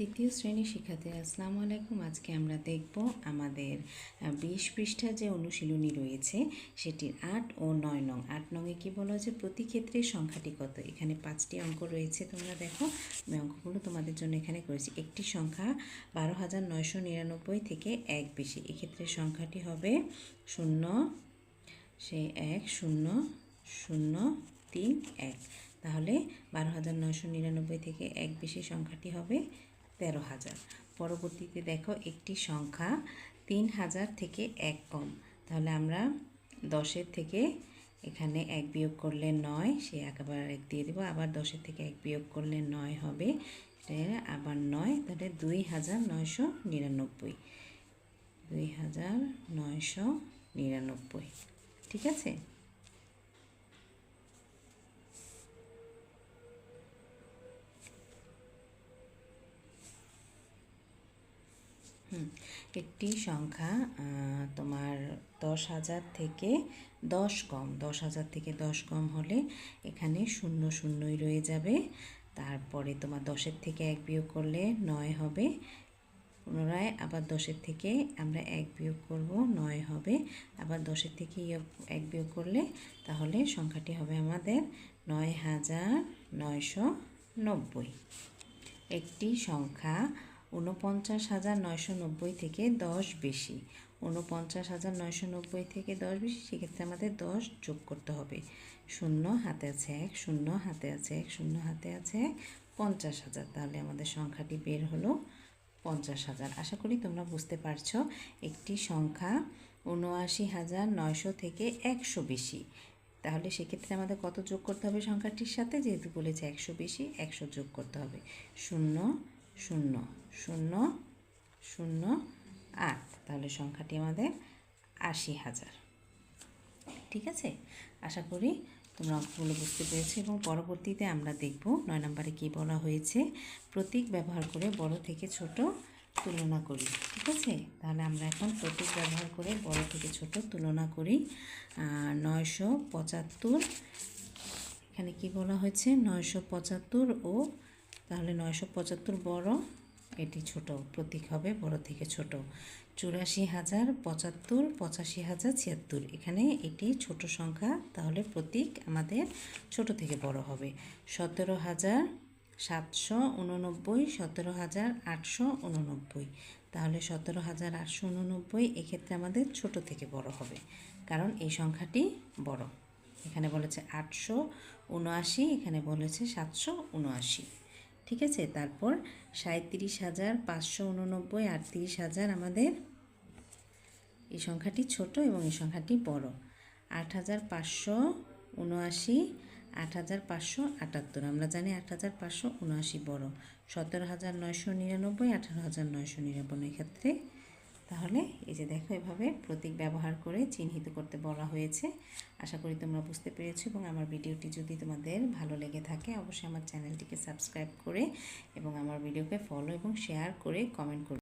তৃতীয় শ্রেণির শিক্ষার্থী আসসালামু আলাইকুম। আজকে আমরা দেখব আমাদের বিশ পৃষ্ঠা যে অনুশীলনী রয়েছে, সেটির আট ও নয় নং। আট নংয়ে কী বলা হয়েছে? প্রতি ক্ষেত্রে সংখ্যাটি কত? এখানে পাঁচটি অঙ্ক রয়েছে, তোমরা দেখো। আমি অঙ্কগুলো তোমাদের জন্য এখানে করেছি। একটি সংখ্যা বারো হাজার নয়শো নিরানব্বই থেকে এক বেশি। এক্ষেত্রে সংখ্যাটি হবে শূন্য সেই এক, শূন্য শূন্য, তিন, এক। তাহলে বারো হাজার নয়শো নিরানব্বই থেকে এক বেশি সংখ্যাটি হবে তেরো হাজার। পরবর্তীতে দেখো একটি সংখ্যা তিন হাজার থেকে এক কম। তাহলে আমরা দশের থেকে এখানে এক বিয়োগ করলে নয়, সে আবার এক দিয়ে দেবো। আবার দশের থেকে এক বিয়োগ করলে নয় হবে, এটা আবার নয়, তাহলে দুই হাজার নয়শো নিরানব্বই। দুই হাজার নয়শো নিরানব্বই, ঠিক আছে? একটি সংখ্যা তোমার দশ হাজার থেকে দশ কম। দশ হাজার থেকে দশ কম হলে এখানে শূন্য শূন্যই রয়ে যাবে। তারপরে তোমার দশের থেকে এক বিয়োগ করলে নয় হবে। পুনরায় আবার দশের থেকে আমরা এক বিয়োগ করব, নয় হবে। আবার দশের থেকে এক বিয়োগ করলে তাহলে সংখ্যাটি হবে আমাদের নয় হাজার নয়শো নব্বই। একটি সংখ্যা উনপঞ্চাশ হাজার নয়শো নব্বই থেকে দশ বেশি। উনপঞ্চাশ হাজার নয়শো নব্বই থেকে দশ বেশি, সেক্ষেত্রে আমাদের দশ যোগ করতে হবে। শূন্য হাতে আছে এক, শূন্য হাতে আছে এক, শূন্য হাতে আছে এক, পঞ্চাশ হাজার। তাহলে আমাদের সংখ্যাটি বের হলো পঞ্চাশ হাজার। আশা করি তোমরা বুঝতে পারছ, একটি সংখ্যা উনআশি হাজার নয়শো থেকে একশো বেশি। তাহলে সেক্ষেত্রে আমাদের কত যোগ করতে হবে সংখ্যাটির সাথে? যেহেতু বলেছে একশো বেশি, একশো যোগ করতে হবে। শূন্য শূন্য শূন্য শূন্য, আট। তাহলে সংখ্যাটি আমাদের আশি হাজার। ঠিক আছে? আশা করি তোমরা অঙ্কগুলো বুঝতে পেরেছ এবং পরবর্তীতে আমরা দেখব নয় নম্বরে কী বলা হয়েছে। প্রতীক ব্যবহার করে বড় থেকে ছোট তুলনা করি। ঠিক আছে? তাহলে আমরা এখন প্রতীক ব্যবহার করে বড় থেকে ছোট তুলনা করি। নয়শো পঁচাত্তর, এখানে কি বলা হয়েছে? নয়শো পঁচাত্তর ও তাহলে নয়শো পঁচাত্তর বড়, এটি ছোট, প্রতীক হবে বড় থেকে ছোট। চুরাশি হাজার পঁচাত্তর, পঁচাশি হাজার ছিয়াত্তর। এখানে এটি ছোট সংখ্যা, তাহলে প্রতীক আমাদের ছোট থেকে বড় হবে। সতেরো হাজার সাতশো উননব্বই, সতেরো হাজার আটশো উননব্বই। তাহলে সতেরো হাজার আটশো উননব্বই এক্ষেত্রে আমাদের ছোট থেকে বড় হবে, কারণ এই সংখ্যাটি বড়। এখানে বলেছে আটশো উনআশি, এখানে বলেছে সাতশো উনআশি। ঠিক আছে? তারপর সাঁত্রিশ হাজার পাঁচশো উননব্বই, আটত্রিশ হাজার আমাদের এই সংখ্যাটি ছোট এবং এই সংখ্যাটি বড়। আট হাজার পাঁচশো উনআশি, আট হাজার পাঁচশো আটাত্তর, আমরা জানি আট হাজার পাঁচশো উনআশি বড়। সতেরো হাজার নয়শো নিরানব্বই, আঠারো হাজার নয়শো নিরানব্বই। ক্ষেত্রে তাহলে এই যে দেখো এভাবে প্রতীক ব্যবহার করে চিহ্নিত করতে বলা হয়েছে। আশা করি তোমরা বুঝতে পেরেছ এবং আমার ভিডিওটি যদি তোমাদের ভালো লেগে থাকে, অবশ্যই আমার চ্যানেলটিকে সাবস্ক্রাইব করে এবং আমার ভিডিওকে ফলো এবং শেয়ার করে কমেন্ট করবে।